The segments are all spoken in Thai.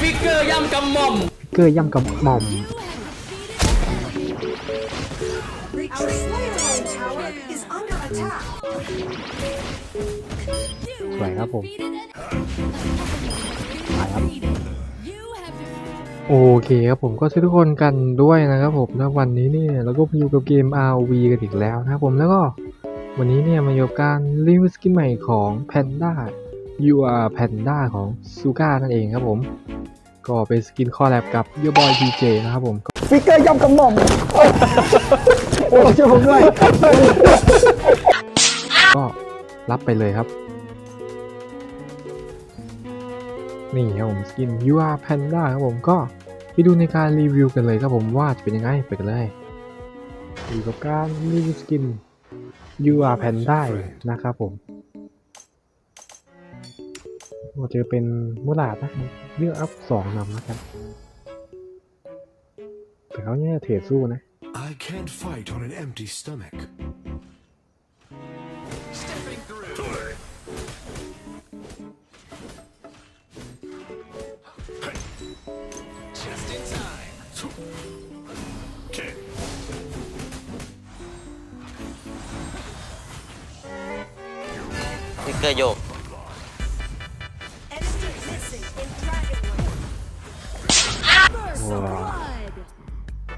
ฟิกเกอร์ย่ำกำหม่อมเกอร์ย่ำกับหม่อม Our Slayer Lane tower is under attack. สวยครับผมไปครับโอเคครับผมก็ช่วยทุกคนกันด้วยนะครับผมนะวันนี้เนี่ยเราก็อยู่กับเกม RV กันอีกแล้วนะครับผมแล้วก็วันนี้เนี่ยมาอยู่กับการรีวิวสกินใหม่ของ Panda You are Panda ของซูก้านั่นเองครับผม ก็เป็นสกินคอลแลบกับ Your Boy PJ นะครับผมฟิกเกอร์ย่ำกระหม่อมโอ้ช่วยผมด้วย ก็รับไปเลยครับ นี่ครับผมสกิน You are Panda ครับผมก็ไปดูในการรีวิวกันเลยครับผมว่าจะเป็นยังไงไปกันเลยอยู่กับการรีวิวสกิน You are Panda นะครับผม ก็จะเป็นมูลาดนะเลือกอัพสองนำนะครับแต่เขาเนี่ยเทรดสู้นะ I can't fight on an empty stomach. just in time ฟิกเกอร์โยก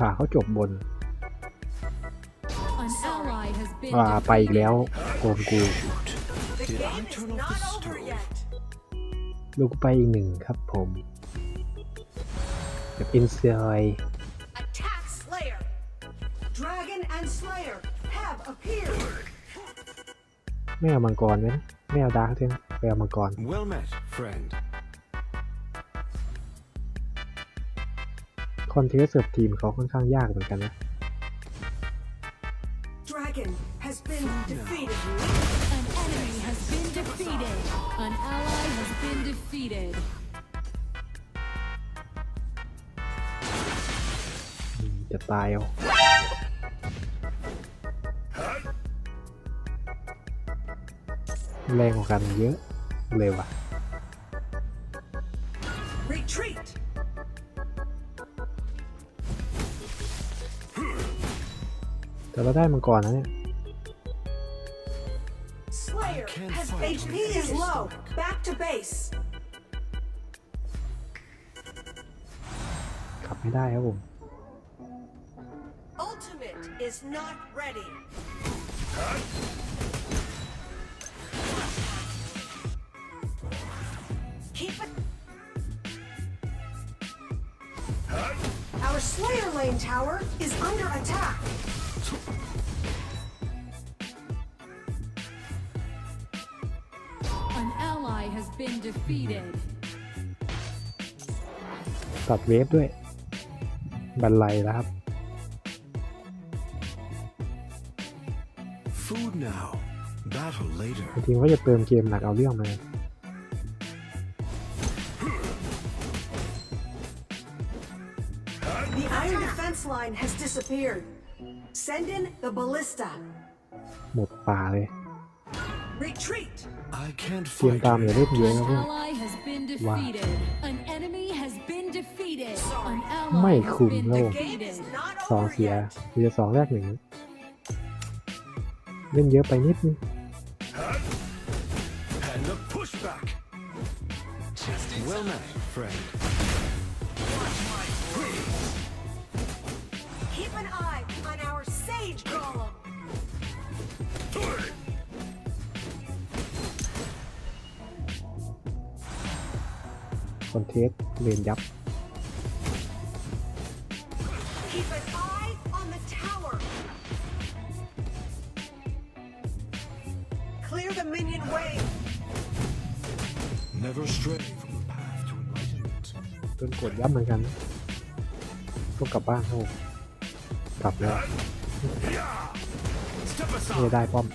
พาเขาจบบน An ally has been ว่าไปอีกแล้วโกนกู The Did I game is turn off not the over stove? yet. ลูกไปอีกหนึ่งครับผมแบบอินเซอย Attack Slayer. Dragon and Slayer have appeared. ไม่เอามังกรไหมนะไม่เอาดาร์กใช่ไหมไปเอามังกร Well met, friend. คอนเทสเสิร์ฟทีมเขาค่อนข้างยากเหมือนกันนะ Dragon has been defeated. An enemy has been defeated. An ally has been defeated. อืมจะตายเอาแรงกว่ากันเยอะเลยว่ะ แต่เราได้มังกรนะเนี่ย Slayer can't has fight HP with is this low. stomach. Back to base. ขับไม่ได้ครับผม Ultimate is not ready. Keep it. Our Slayer Lane tower is under attack. ตัดเวฟด้วย บันไลแล้วครับ Food now, battle later. จริงๆว่าจะเติมเกมหนักเอาเรื่องมา The iron defense line has disappeared. Send in the ballista. หมดป่าเลย Retreat. I can't เกม fight ตาม on อย่า an เล่นเยอะ An นะพวก ally has been defeated. An enemy has been defeated. An ไม่ ally has คุ้ม been ครับผม Game is defeated. not สอง over เสีย yet. เสียสองแรกหนึ่งเล่นเยอะไปนิดนึง and a pushback. just in Well time met, friend. เทสเรียนยับ Keep an eye on the tower. Clear the minion wave. Never stray from the path โดนกดยับเหมือนกันต้องกลับบ้านครับผมกลับแล้ว Step ไม่ aside. ได้ป้อม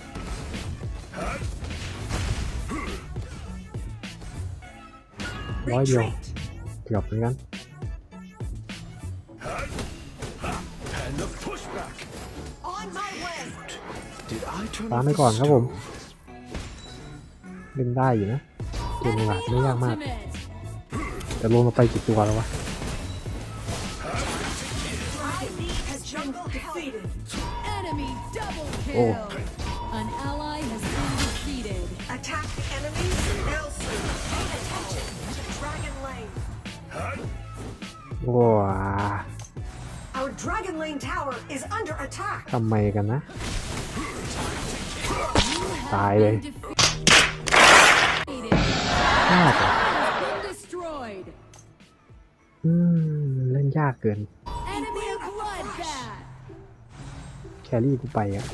ร้อยเดียว Retreat. เกือบเหมือนกัน And the pushback. On my way. Did I turn ตาม off ไป the ก่อนครับผม stove? เล่นได้อยู่นะเกมนี้หลัก Enemy ไม่ยากมาก ultimate. แต่ลงมาไปกี่ตัวแล้ววะ Dragon has ว้า Our Dragon Lane tower is under attack. ทำไมกันนะ Have ตายเลย been defeated. ยากอะ Has been destroyed. อืม เล่นยากเกิน Enemy bloodbath. แครี่กูไปอะ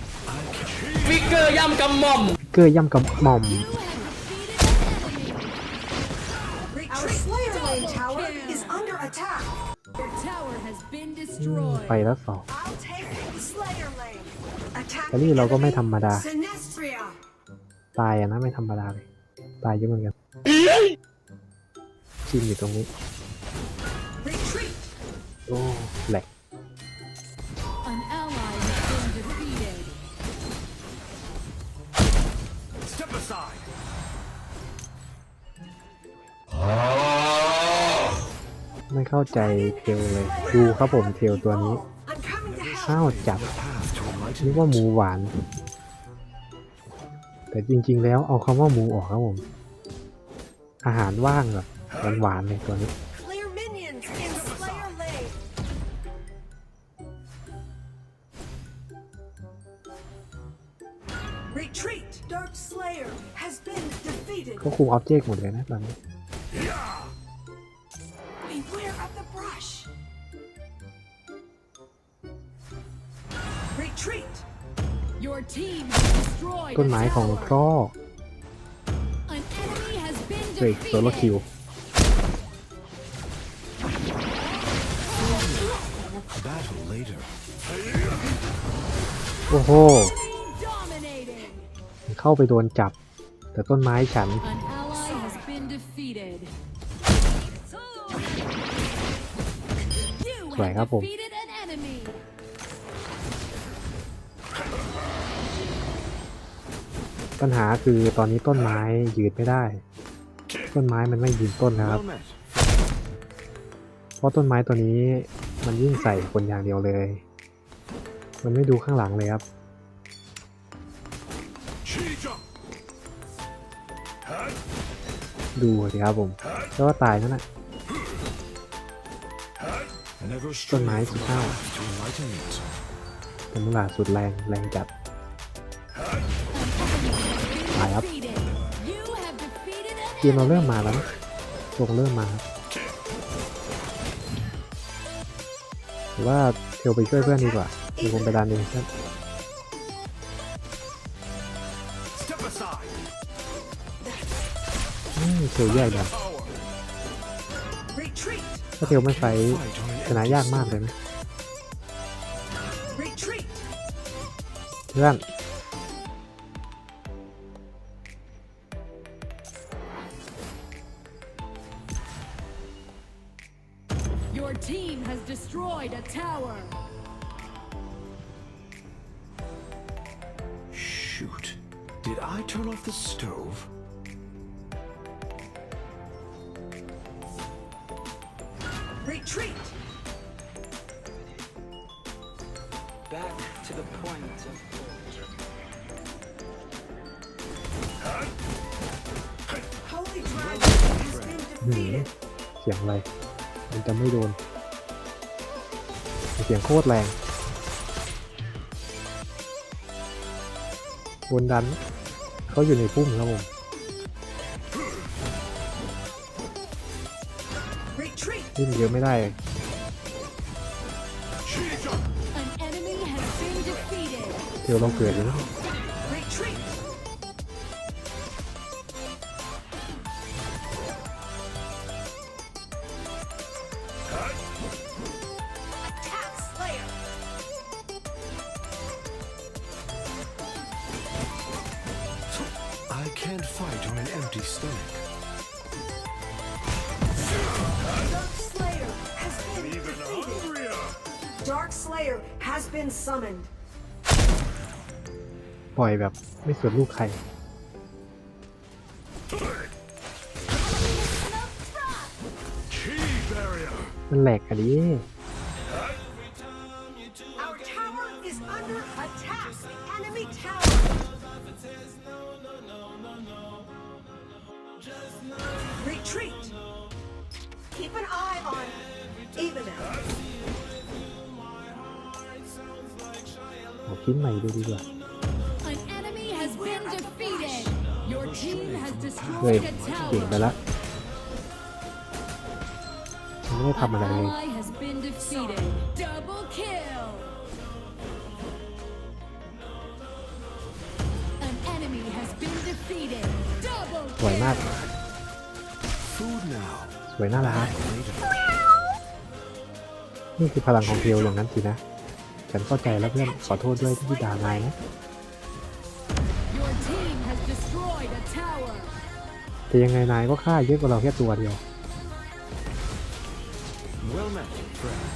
ฟิกเกอร์ย่ำกำหม่อม เกอร์ย่ำกับหม่อม You attack. Your tower has been อืม destroyed. ไปแล้วสอง I'll take Slayer Lane. Attack แครี่เราก็ไม่ธรรมดา Sinestria. ตายอะนะไม่ธรรมดาเลยตายเยอะเหมือนกันชิมอยู่ตรงนี้ Retreat. โอ้แหลก An ally has been defeated. Step aside. ไม่เข้าใจเทลเลย ดูครับผมเทลตัวนี้ I'm coming to help. ข้าวจัด The path to นึก enlightenment. ว่าหมูหวาน แต่จริงๆแล้วเอาคำว่าหมูออกครับผม อาหารว่างแบบหวานๆเลยตัวนี้ Clear minions in Slayer Lane. Retreat. Dark Slayer has been defeated. ก็คุมออบเจกต์หมดเลยนะตอนนี้ ต้น a ไม้ของ tower. พ่อ An enemy has been เฮ้ยโซโลคิว defeated. A battle later. โอ้โห Dominating. เข้าไปโดนจับ แต่ต้นไม้ฉัน An ally has been defeated. You สวย have ครับผม ปัญหาคือตอนนี้ต้นไม้ยืนไม่ได้ ต้นไม้มันไม่ยืนต้นนะครับ เพราะต้นไม้ตัวนี้มันยิ่งใส่คนอย่างเดียวเลย มันไม่ดูข้างหลังเลยครับดูสิครับผมแล้วว่าตายนั่นแหละต้นไม้ from the 15 path to enlightenment. แต่มุลาสุดแรงแรงจัด have defeated an เกมเราเริ่ม enemy. มาแล้วนะตรงเริ่มมาครับหรือว่าเทลไปช่วยเพื่อนดีกว่าเดี๋ยวผมไปดันเองครับ Step aside. อืมเทลแยกดัน Power. Retreat. ถ้าเทลไม่ไฟ Fight on an ชนะ empty ยากมากเลยนะ Retreat. เพื่อน Your team has destroyed a tower. Shoot. Did I turn off the stove? Retreat! Back to the point of Holy Dragon has been defeated. Hmm. 想来。 มันจะไม่โดน เสียงโคตรแรงบนดัน เขาอยู่ในพุ่มครับผม Retreat. วิ่งเยอะไม่ได้ Chi jump. An enemy has been defeated. เทลเราเกิดอยู่ has been summoned. ปล่อยแบบไม่สนลูกใคร Chi barrier. มันแหลกอะดิ Our tower is under attack. Enemy tower. Retreat. Keep an eye on ขอคิดใหม่ดูดีกว่า An enemy has been defeated. Your team has เฮ้ย destroyed a เก่ง tower. ไปละมันไม่ได้ทำอะไร An เลย ally has been defeated. Double kill. An enemy has been defeated. Double สวยมาก Food now. สวยน่ารัก Later. นี่คือพลังของเทลอย่างนั้นสินะ ฉันเข้าใจแล้วเพื่อนขอโทษด้วยที่ด่านายนะ Your team has destroyed a tower. แต่ยังไงนายก็ฆ่าเยอะกว่าเราแค่ตัวเดียว Well met, friend.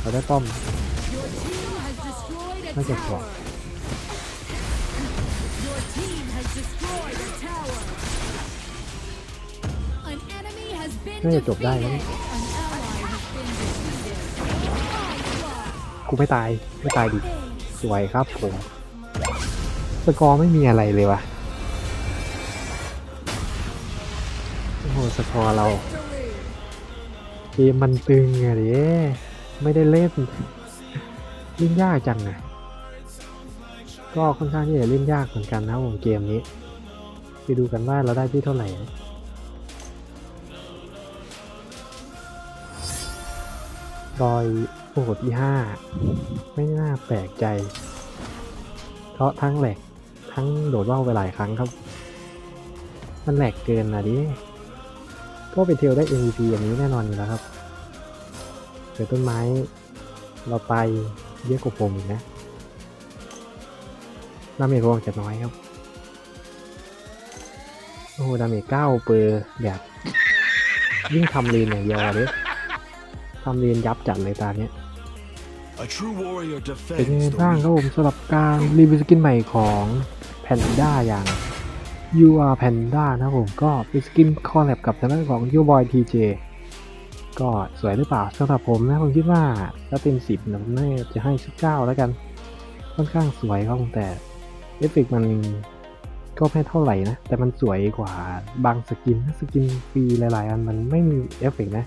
เราได้ป้อม Your team has destroyed a Look at tower. that. Your team has destroyed a tower. An enemy has been น่าจะ defeated. จบได้แล้ว กูไม่ตาย ไม่ตายดิ สวยครับผมสกอร์ไม่มีอะไรเลยวะโอ้โหสกอร์เราเกมมันตึงอะดิไม่ได้เล่นเล่นยากจังอะก็ค่อนข้างที่จะเล่นยากเหมือนกันนะวงเกมนี้ ไปดูกันว่าเราได้ที่เท่าไหร่นะรอย หที่ห้าไม่น่าแปลกใจ เพราะทั้งแหลกทั้งโดดว่าวไปหลายครั้งครับ มันแหลกเกินนะดิก็ไปเทลได้ MVP อย่างนี้แน่นอนอยู่แล้วครับเสือต้นไม้ เราไปเยอะกว่าผมอีกนะดาเมจรวมจะน้อยครับ โอ้ดาเมจเก้าเปอร์แบบยิ่งทำเลนอย่างเดียวเลยทำเลนยับจัดเลยตาเนี้ย เป็นยังไงบ้างครับผมสำหรับการรีวิวสกินใหม่ของแพนด้าอย่าง You Are Panda นะครับผมก็เป็นสกินคอลแลบกับทางด้านของ You Boy TJ ก็สวยหรือเปล่าสำหรับผมนะผมคิดว่าถ้าเต็มสิบนะผมน่าจะให้สักเก้าแล้วกัน ค่อนข้างสวยครับแต่เอฟเฟกต์มันก็ไม่เท่าไหร่นะ แต่มันสวยกว่าบางสกินนะสกินฟรีหลายๆ อันมันไม่มีเอฟเฟกต์นะ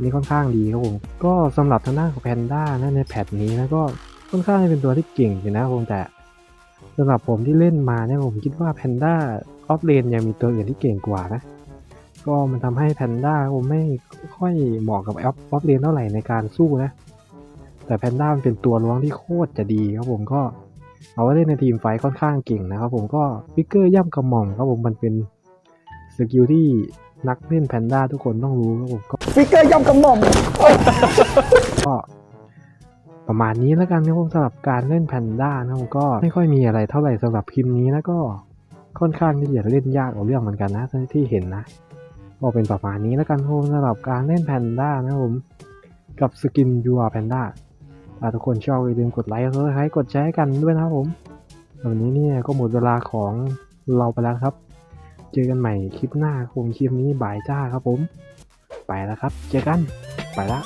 นี่ค่อนข้างดีครับผม ก็สำหรับทางด้านของแพนด้านะในแพทนี้นะก็ค่อนข้างจะเป็นตัวที่เก่งอยู่นะครับผมแต่สำหรับผมที่เล่นมาเนี่ยผมคิดว่าแพนด้าออฟเลนยังมีตัวอื่นที่เก่งกว่านะ ก็มันทำให้แพนด้าผมไม่ค่อยเหมาะกับออฟออฟเลนเท่าไหร่ในการสู้นะ แต่แพนด้ามันเป็นตัวล้วงที่โคตรจะดีครับผมก็เอาไว้เล่นในทีมไฟท์ค่อนข้างเก่งนะครับผมก็ฟิกเกอร์ย่ำกระหม่อมครับผมมันเป็นสกิลที่ นักเล่นแพนด้าทุกคนต้องรู้ครับผมก็ฟิกเกอร์ย่ำกระหม่อมก็ประมาณนี้แล้วกันนะครับผมสำหรับการเล่นแพนด้านะผมก็ไม่ค่อยมีอะไรเท่าไหร่สำหรับพิมพ์นี้นะก็ค่อนข้างที่จะเล่นยากเอาเรื่องเหมือนกันนะที่เห็นนะก็เป็นประมาณนี้แล้วกันครับผมสำหรับการเล่นแพนด้านะครับผมกับสกินยูอาแพนด้าถ้าทุกคนชอบอย่าลืมกดไลค์กดซับสไครต์กดแชร์ให้กันด้วยนะครับผมวันนี้เนี่ยก็หมดเวลาของเราไปแล้วครับ เจอกันใหม่คลิปหน้าคงคลิปนี้บ่ายจ้าครับผม ไปแล้วครับ เจอกัน ไปละ